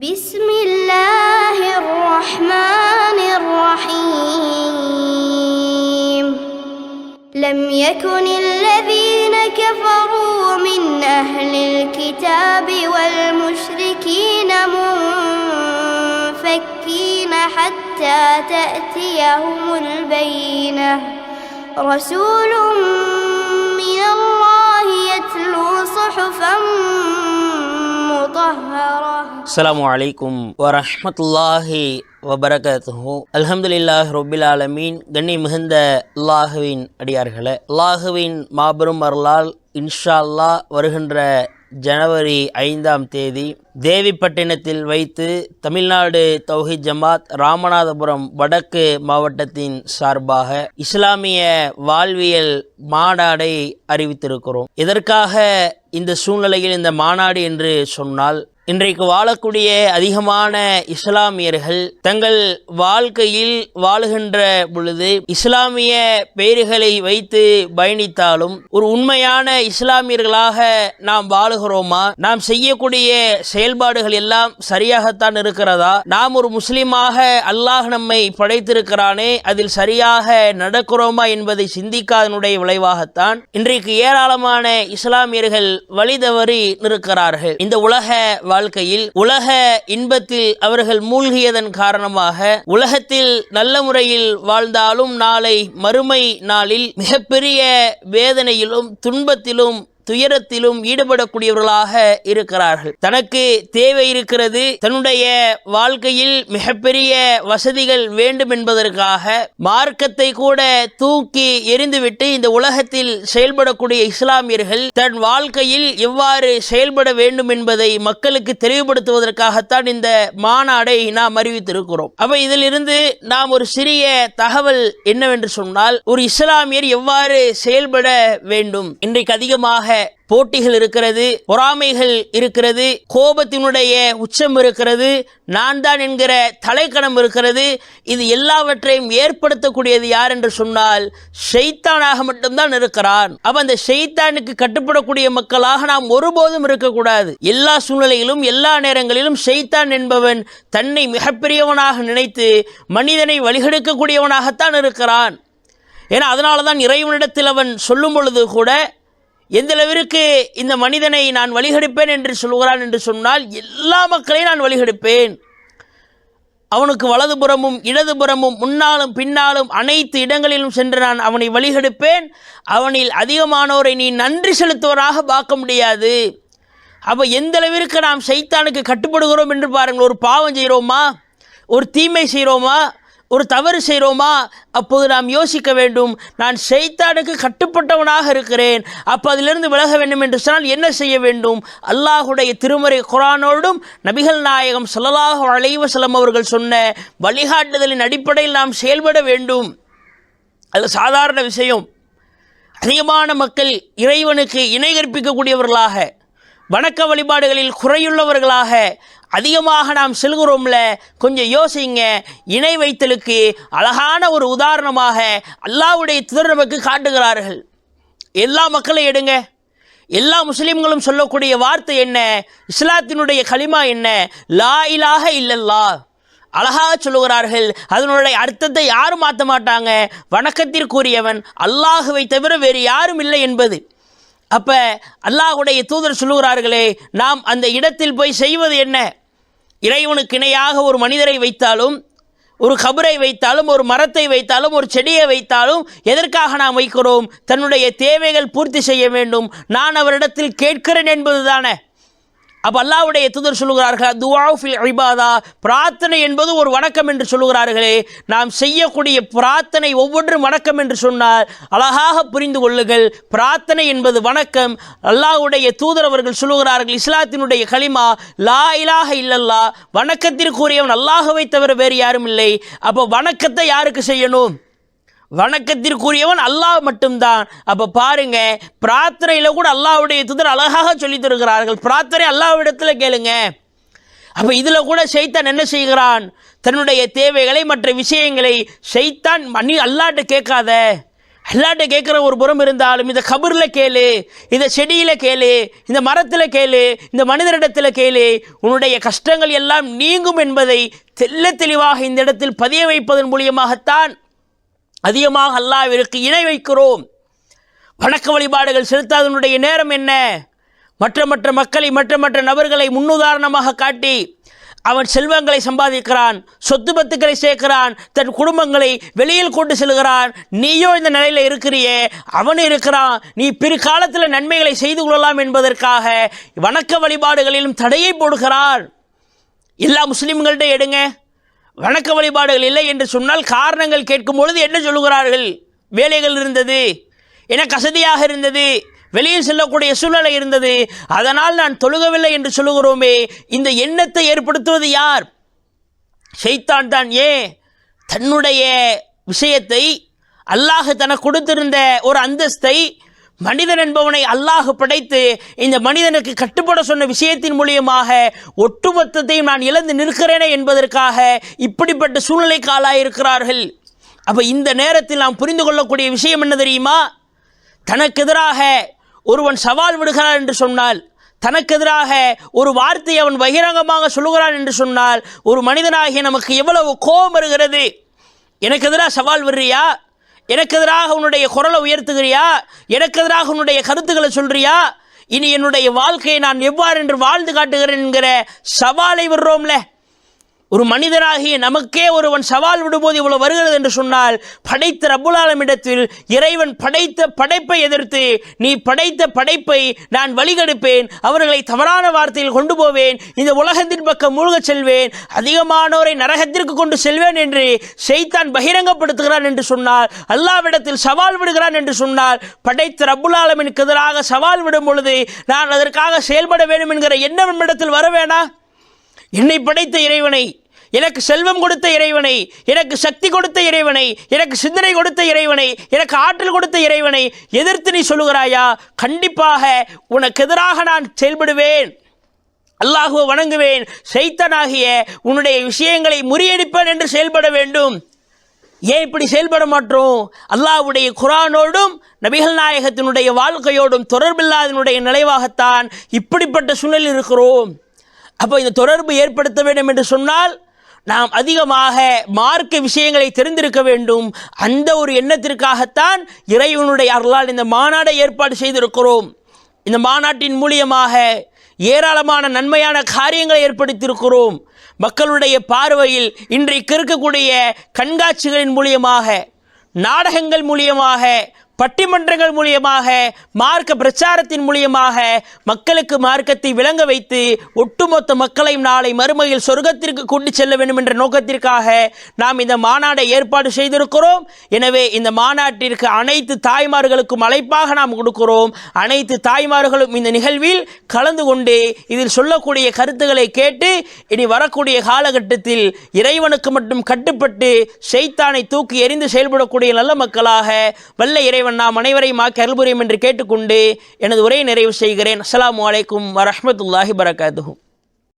بسم الله الرحمن الرحيم. لم يكن الذين كفروا من أهل الكتاب والمشركين منفكين حتى تأتيهم البينة. رسول من الله يتلو صحفا مطهرة. அஸ்லாம் அலைக்கும் வரமத்துல்லாஹி வபரகத்துஹு. அலமதுல்லாஹ் ரொபில் ஆலமீன். கண்ணி மிகுந்த அல்லாஹுவின் அடியார்களே அல்லாஹுவின் மாபெரும் அருளால் இன்ஷா அல்லாஹ் வருகின்ற ஜனவரி ஐந்தாம் தேதி தேவிப்பட்டினத்தில் வைத்து தமிழ்நாடு தௌஹி ஜமாத் ராமநாதபுரம் வடக்கு மாவட்டத்தின் சார்பாக இஸ்லாமிய வாழ்வியல் மாநாடை அறிவித்திருக்கிறோம். இதற்காக இந்த சூழ்நிலையில் இந்த மாநாடு என்று சொன்னால் இன்றைக்கு வாழக்கூடிய அதிகமான இஸ்லாமியர்கள் தங்கள் வாழ்க்கையில் வாழுகின்ற பொழுது இஸ்லாமிய பெயர்களை வைத்து பயணித்தாலும் ஒரு உண்மையான இஸ்லாமியர்களாக நாம் வாழுகிறோமா? நாம் செய்யக்கூடிய செயல்பாடுகள் எல்லாம் சரியாகத்தான் இருக்கிறதா? நாம் ஒரு முஸ்லிமாக அல்லாஹ் நம்மை படைத்திருக்கிறானே அதில் சரியாக நடக்கிறோமா என்பதை சிந்திக்காதனுடைய விளைவாகத்தான் இன்றைக்கு ஏராளமான இஸ்லாமியர்கள் வழிதவறி நிற்கிறார்கள். இந்த உலக வாழ்க்கையில் உலக இன்பத்தில் அவர்கள் மூழ்கியதன் காரணமாக உலகத்தில் நல்ல முறையில் வாழ்ந்தாலும் நாளை மறுமை நாளில் மிகப்பெரிய வேதனையிலும் துன்பத்திலும் துயரத்திலும் ஈடுபடக்கூடியவர்களாக இருக்கிறார்கள். தனக்கு தேவை இருக்கிறது தன்னுடைய வாழ்க்கையில் மிகப்பெரிய வசதிகள் வேண்டும் என்பதற்காக மார்க்கத்தை கூட தூக்கி எறிந்துவிட்டு இந்த உலகத்தில் செயல்படக்கூடிய இஸ்லாமியர்கள் தன் வாழ்க்கையில் எவ்வாறு செயல்பட வேண்டும் என்பதை மக்களுக்கு தெளிவுபடுத்துவதற்காகத்தான் இந்த மாநாடை நாம் அறிவித்திருக்கிறோம். அப்ப இதிலிருந்து நாம் ஒரு சிறிய தகவல் என்னவென்று சொன்னால் ஒரு இஸ்லாமியர் எவ்வாறு செயல்பட வேண்டும்? இன்றைக்கு அதிகமாக போட்டிகள் இருக்கிறது பொறாமைகள் இருக்கிறது கோபத்தினுடைய உச்சம் இருக்கிறது நான் தான் என்கிற தலைக்கணம் இருக்கிறது இது எல்லாவற்றையும் ஏற்படுத்தக்கூடியது யார் என்று சொன்னால் ஷெய்தானாக மட்டும்தான் இருக்கிறான். அப்ப அந்த ஷெய்தானுக்கு கட்டுப்படக்கூடிய மக்களாக நாம் ஒருபோதும் இருக்கக்கூடாது. எல்லா சூழ்நிலையிலும் எல்லா நேரங்களிலும் ஷெய்தான் என்பவன் தன்னை மிகப்பெரியவனாக நினைத்து மனிதனை வழிகெடுக்கக்கூடியவனாகத்தான் இருக்கிறான். ஏன்னா அதனால தான் இறைவனிடத்தில் அவன் சொல்லும் பொழுது கூட எந்தளவிற்கு இந்த மனிதனை நான் வழிகெடுப்பேன் என்று சொல்கிறான் என்று சொன்னால் எல்லா மக்களையும் நான் வழிகெடுப்பேன். அவனுக்கு வலதுபுறமும் இடதுபுறமும் முன்னாலும் பின்னாலும் அனைத்து இடங்களிலும் சென்று நான் அவனை வழிகெடுப்பேன். அவனில் அதிகமானோரை நீ நன்றி செலுத்துவராக பார்க்க முடியாது. அப்போ எந்தளவிற்கு நாம் சைத்தானுக்கு கட்டுப்படுகிறோம் என்று பாருங்கள் ஒரு பாவம் செய்கிறோமா? ஒரு தீமை செய்கிறோமா? ஒரு தவறு செய்கிறோமா அப்போது நாம் யோசிக்க வேண்டும். நான் செய்தானுக்கு கட்டுப்பட்டவனாக இருக்கிறேன். அப்போ அதிலிருந்து விலக வேண்டும் என்று சொன்னால் என்ன செய்ய வேண்டும்? அல்லாஹுடைய திருமறை குரானோடும் நபிகள் நாயகம் சொல்லலாக அலைவசலம் அவர்கள் சொன்ன வழிகாட்டுதலின் அடிப்படையில் நாம் செயல்பட வேண்டும். அது சாதாரண விஷயம். அதிகமான மக்கள் இறைவனுக்கு இணை கற்பிக்கக்கூடியவர்களாக வணக்க வழிபாடுகளில் குறையுள்ளவர்களாக அதிகமாக நாம் செல்கிறோம்ல கொஞ்சம் யோசிங்க. இணை வைத்தலுக்கு அழகான ஒரு உதாரணமாக அல்லாஹ்வுடைய தூதர் நமக்கு காட்டுகிறார்கள். எல்லா மக்களையும் எடுங்க. எல்லா முஸ்லீம்களும் சொல்லக்கூடிய வார்த்தை என்ன? இஸ்லாத்தினுடைய களிமா என்ன? லா இலாக இல்லல்லா அழகாக சொல்லுகிறார்கள். அதனுடைய அர்த்தத்தை யாரும் மாற்ற மாட்டாங்க. வணக்கத்திற்குரியவன் அல்லாஹுவை தவிர வேறு யாரும் இல்லை என்பது. அப்போ அல்லாஹுடைய தூதர் சொல்லுகிறார்களே நாம் அந்த இடத்தில் போய் செய்வது என்ன? இறைவனுக்கு இணையாக ஒரு மனிதரை வைத்தாலும் ஒரு கபரை வைத்தாலும் ஒரு மரத்தை வைத்தாலும் ஒரு செடியை வைத்தாலும் எதற்காக நாம் வைக்கிறோம்? தன்னுடைய தேவைகள் பூர்த்தி செய்ய வேண்டும். நான் அவரிடத்தில் கேட்கிறேன் என்பது தானே அப்போ அல்லாவுடைய தூதர் சொல்லுகிறார்கள் துவாஃபில் இபாதா. பிரார்த்தனை என்பது ஒரு வணக்கம் என்று சொல்லுகிறார்களே நாம் செய்யக்கூடிய பிரார்த்தனை ஒவ்வொன்றும் வணக்கம் என்று சொன்னால் அழகாக புரிந்து கொள்ளுங்கள். பிரார்த்தனை என்பது வணக்கம். அல்லாஹுடைய தூதர் அவர்கள் சொல்லுகிறார்கள் இஸ்லாத்தினுடைய களிமா லா இலாக இல்லல்லா வணக்கத்திற்குரியவன் அல்லாஹுவை தவிர வேறு யாரும் இல்லை. அப்போ வணக்கத்தை யாருக்கு செய்யணும்? வணக்கத்திற்குரியவன் அல்லாஹ் மட்டும்தான். அப்போ பாருங்க பிரார்த்தனையில் கூட அல்லாஹ்வுடைய துதர் அழகாக சொல்லித் தருகிறார்கள். பிரார்த்தனை அல்லாஹ்விடத்தில் கேளுங்க. அப்போ இதில் கூட சைத்தான் என்ன செய்கிறான்? தன்னுடைய தேவைகளை மற்ற விஷயங்களை சைத்தான் மணி அல்லாட்ட கேட்காத. அல்லாட்ட கேட்குற ஒரு புறம் இருந்தாலும் இந்த கபரில் கேளு இந்த செடியில் கேளு இந்த மரத்தில் கேளு இந்த மனிதரிடத்தில் கேளு. உன்னுடைய கஷ்டங்கள் எல்லாம் நீங்கும் என்பதை தெல்ல தெளிவாக இந்த இடத்தில் பதிய வைப்பதன் மூலியமாகத்தான் அதிகமாக அல்லாவிற்கு இணை வைக்கிறோம். வணக்க வழிபாடுகள் செலுத்தாதனுடைய நேரம் என்ன? மற்ற மற்ற மக்களை மற்ற மற்ற நபர்களை முன்னுதாரணமாக காட்டி அவன் செல்வங்களை சம்பாதிக்கிறான் சொத்து பத்துக்களை சேர்க்கிறான் தன் குடும்பங்களை வெளியில் கொண்டு செல்கிறான். நீயோ இந்த நிலையில் இருக்கிறியே அவன் இருக்கிறான். நீ பிற்காலத்தில் நன்மைகளை செய்து கொள்ளலாம் என்பதற்காக வணக்க வழிபாடுகளிலும் தடையை போடுகிறான் எல்லா முஸ்லீம்கள்ட்ட எடுங்க. வணக்க வழிபாடுகள் இல்லை என்று சொன்னால் காரணங்கள் கேட்கும் பொழுது என்ன சொல்லுகிறார்கள்? வேலைகள் இருந்தது எனக்கு அசதியாக இருந்தது வெளியில் செல்லக்கூடிய சூழ்நிலை இருந்தது. அதனால் நான் தொழுகவில்லை என்று சொல்லுகிறோமே இந்த எண்ணத்தை ஏற்படுத்துவது யார்? செய்தான் தான் ஏன் தன்னுடைய விஷயத்தை அல்லாஹ் தனக்கு கொடுத்திருந்த ஒரு அந்தஸ்தை மனிதன் என்பவனை அல்லாஹ் படைத்து இந்த மனிதனுக்கு கட்டுப்பட சொன்ன விஷயத்தின் மூலியமாக ஒட்டுமொத்தத்தையும் நான் இழந்து நிற்கிறேனே என்பதற்காக இப்படிப்பட்ட சூழ்நிலைக்கு ஆளாயிருக்கிறார்கள் அப்போ இந்த நேரத்தில் நாம் புரிந்து கொள்ளக்கூடிய விஷயம் என்ன தெரியுமா? தனக்கு எதிராக ஒருவன் சவால் விடுகிறான் என்று சொன்னால் தனக்கு எதிராக ஒரு வார்த்தையை அவன் பகிரங்கமாக சொல்லுகிறான் என்று சொன்னால் ஒரு மனிதனாகிய நமக்கு எவ்வளவு கோபம் வருகிறது? எனக்கு எதிராக சவால் வர்றியா? எனக்கு எதிராக உன்னுடைய குரலை உயர்த்துகிறியா? எனக்கு எதிராக உன்னுடைய கருத்துக்களை சொல்றியா? இனி என்னுடைய வாழ்க்கையை நான் எவ்வாறு என்று வாழ்ந்து காட்டுகிறேன் என்கிற சவாலை விடுறோம்ல. ஒரு மனிதனாகிய நமக்கே ஒருவன் சவால் விடும்போது இவ்வளவு வருகிறது என்று சொன்னால் படைத்த ரபுலாலமிடத்தில் இறைவன் படைத்த படைப்பை எதிர்த்து நீ படைத்த படைப்பை நான் வழிகெடுப்பேன் அவர்களை தவறான வார்த்தையில் கொண்டு போவேன் இந்த உலகத்தின் பக்கம் மூழ்கச் செல்வேன் அதிகமானோரை நரகத்திற்கு கொண்டு செல்வேன் என்று செய்தான் பகிரங்கப்படுத்துகிறான் என்று சொன்னால் அல்லாவிடத்தில் சவால் விடுகிறான் என்று சொன்னால் படைத்த ரபுலாலமினுக்கு எதிராக சவால் விடும் பொழுது நான் அதற்காக செயல்பட வேண்டும் என்கிற எண்ணம் இடத்தில் வர வேணா? என்னை படைத்த இறைவனை எனக்கு செல்வம் கொடுத்த இறைவனை எனக்கு சக்தி கொடுத்த இறைவனை எனக்கு சிந்தனை கொடுத்த இறைவனை எனக்கு ஆற்றல் கொடுத்த இறைவனை எதிர்த்து நீ சொல்லுகிறாயா? கண்டிப்பாக உனக்கு எதிராக நான் செயல்படுவேன். அல்லாஹுவை வணங்குவேன். சைத்தனாகிய உன்னுடைய விஷயங்களை முறியடிப்பேன் என்று செயல்பட வேண்டும். ஏன் இப்படி செயல்பட மாட்டோம்? அல்லாவுடைய குரானோடும் நபிகள் நாயகத்தினுடைய வாழ்க்கையோடும் தொடர்பில்லாதனுடைய நிலைவாகத்தான் இப்படிப்பட்ட சூழலில் இருக்கிறோம். அப்போ இந்த தொடர்பு ஏற்படுத்த வேண்டும் என்று சொன்னால் நாம் அதிகமாக மார்க்க விஷயங்களை தெரிந்திருக்க வேண்டும். அந்த ஒரு எண்ணத்திற்காகத்தான் இறைவனுடைய அருளால் இந்த மாநாடை ஏற்பாடு செய்திருக்கிறோம். இந்த மாநாட்டின் மூலியமாக ஏராளமான நன்மையான காரியங்களை ஏற்படுத்தியிருக்கிறோம். மக்களுடைய பார்வையில் இன்றைக்கு இருக்கக்கூடிய கண்காட்சிகளின் மூலியமாக நாடகங்கள் மூலியமாக பட்டிமன்றங்கள் மூலியமாக மார்க்க பிரச்சாரத்தின் மூலியமாக மக்களுக்கு மார்க்கத்தை விளங்க வைத்து ஒட்டுமொத்த மக்களையும் நாளை மறுமையில் சொர்க்கத்திற்கு கொண்டு செல்ல வேண்டும் என்ற நோக்கத்திற்காக நாம் இந்த மாநாடை ஏற்பாடு செய்திருக்கிறோம். எனவே இந்த மாநாட்டிற்கு அனைத்து தாய்மார்களுக்கும் அழைப்பாக நாம் கொடுக்கிறோம். அனைத்து தாய்மார்களும் இந்த நிகழ்வில் கலந்து கொண்டு இதில் சொல்லக்கூடிய கருத்துக்களை கேட்டு இனி வரக்கூடிய காலகட்டத்தில் இறைவனுக்கு மட்டும் கட்டுப்பட்டு செய்தானை தூக்கி எறிந்து செயல்படக்கூடிய நல்ல மக்களாக வல்ல இறைவன் நாம் அனைவரையும் கருள்புரியும் என்று கேட்டுக்கொண்டு எனது உரையை நிறைவு செய்கிறேன். அஸ்லாம் வலைக்கும் வரமத்துல்லாஹி பரகாத்துகும்